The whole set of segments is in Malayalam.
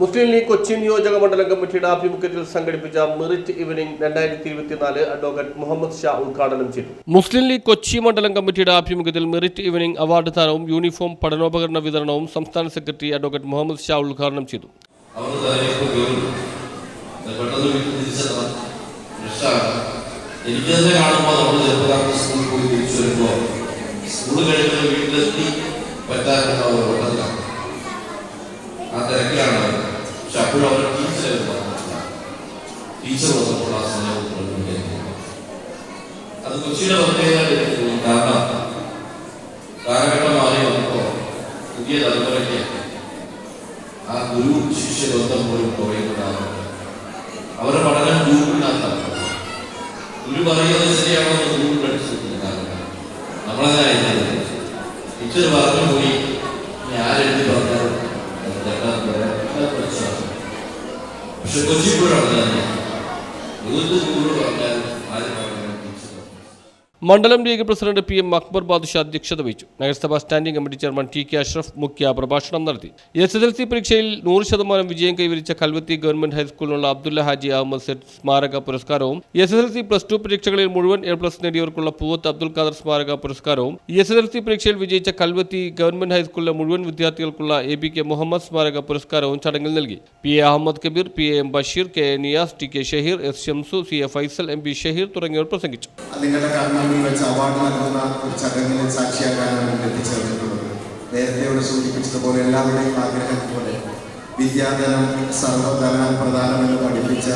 Muslim League Kochi നിയോജക മണ്ഡലം കമ്മിറ്റിയുടെ ആഭിമുഖ്യത്തിൽ സംഘടിപ്പിച്ച മെറിറ്റ് ഈവനിംഗ് രണ്ടായിരത്തി ഇരുപത്തിനാല് അഡ്വക്കേറ്റ് മുഹമ്മദ് ഷാ ഉദ്ഘാടനം ചെയ്തു. മുസ്ലിം ലീഗ് കൊച്ചി മണ്ഡലം കമ്മിറ്റിയുടെ ആഭിമുഖ്യത്തിൽ മെറിറ്റ് ഈവനിംഗ് അവാർഡ് ദാനവും യൂണിഫോം പഠനോപകരണ വിതരണവും സംസ്ഥാന സെക്രട്ടറി അഡ്വക്കേറ്റ് മുഹമ്മദ് ഷാ ഉദ്ഘാടനം ചെയ്തു. അവർ തലയിലേക്ക് കയറും പെട്ടെന്ന് വീട്ടിൽ തിരിച്ചെത്തണം രക്ഷമാണ് എനിക്ക് തന്നെ കാണുമ്പോൾ നമ്മൾ ചെറുപ്പക്കാർക്ക് സ്കൂളിൽ പോയി തിരിച്ചു വരുമ്പോൾ സ്കൂൾ കഴിഞ്ഞ് വീട്ടിലെത്തി പറ്റാറുള്ള ആ തിരക്കിലാണ്. അപ്പോഴും അവർ ടീച്ചർ ടീച്ചർ വന്നപ്പോൾ ആ സമയം അത് കൊച്ചിയുടെ പ്രത്യേകത. കാരണം കാലഘട്ടം മാറി വന്നപ്പോൾ പുതിയ തലമുറയ്ക്ക് ആ ഗുരു ശിഷ്യ ബന്ധം പോലും കുറയുന്നതാണ് അവരുടെ പഠനം ഗൂഗിളിനകത്താണ് ഗുരു പറയുന്നത് ശരിയാണോ എന്ന് അടിച്ചിട്ടില്ല നമ്മളങ്ങനെ ടീച്ചർ പറഞ്ഞു പോയി 저거 집으로 간다는 이것도 집으로 간다는 말이 മണ്ഡലം League president P M Akbar Badusha അധ്യക്ഷത വഹിച്ചു. നഗരസഭാ standing committee chairman T K Ashraf മുഖ്യ പ്രഭാഷണം നടത്തി. എസ് എസ് എൽ സി പരീക്ഷയിൽ നൂറ് ശതമാനം വിജയം കൈവരിച്ച കൽവത്തി ഗവൺമെന്റ് ഹൈസ്കൂളിനുള്ള അബ്ദുല്ല ഹാജി അഹമ്മദ് സെറ്റ് സ്മാരക പുരസ്കാരവും S S L C plus two പരീക്ഷകളിൽ മുഴുവൻ എ പ്ലസ് നേടിയവർക്കുള്ള പൂവത്ത് അബ്ദുൽ ഖാദർ സ്മാരക പുരസ്കാരവും എസ് എസ് എൽ സി പരീക്ഷയിൽ വിജയിച്ച കൽവത്തി ഗവൺമെന്റ് ഹൈസ്കൂളിലെ മുഴുവൻ വിദ്യാർത്ഥികൾക്കുള്ള എ പി കെ മുഹമ്മദ് സ്മാരക പുരസ്കാരവും ചടങ്ങിൽ നൽകി. P A Ahmed Kabeer P A M Basheer K A Niyas T K Shaheer S Shamsu C A Faisal M B Shaheer തുടങ്ങിയവർ പ്രസംഗിച്ചു. നിങ്ങളുടെ വെച്ച് അവാർഡ് നൽകുന്ന ഒരു ചടങ്ങിന് സാക്ഷിയാക്കാനാണ് ഇവിടെ എത്തിച്ചേർന്നിട്ടുള്ളത്. നേരത്തെ ഇവിടെ സൂചിപ്പിച്ചതുപോലെ എല്ലാവരുടെയും ആഗ്രഹം പോലെ വിദ്യാധനം സർവധനം പ്രധാനമെന്ന് പഠിപ്പിച്ച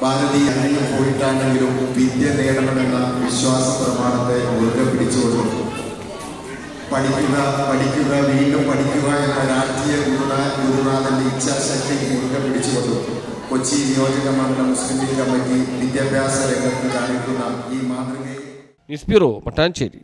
ഭാരതീയ അന്യം പോയിട്ടാണെങ്കിലും വിദ്യ നേടണമെന്ന വിശ്വാസ പ്രമാണത്തെ മുറുകെ പിടിച്ചുകൊണ്ട് പഠിക്കുക പഠിക്കുക വീണ്ടും പഠിക്കുക എന്ന രാഷ്ട്രീയ ഗുരുനാ ഗുരുനാഥന്റെ ഇച്ഛാശക്തി മുറുകെ പിടിച്ചുകൊണ്ടും കൊച്ചി നിയോജക മണ്ഡലം മുസ്ലിം ലീഗ് കമ്മിറ്റി വിദ്യാഭ്യാസ രംഗത്ത് കാണിക്കുന്ന ഈ മാതൃകയെ inspirou Matancheri.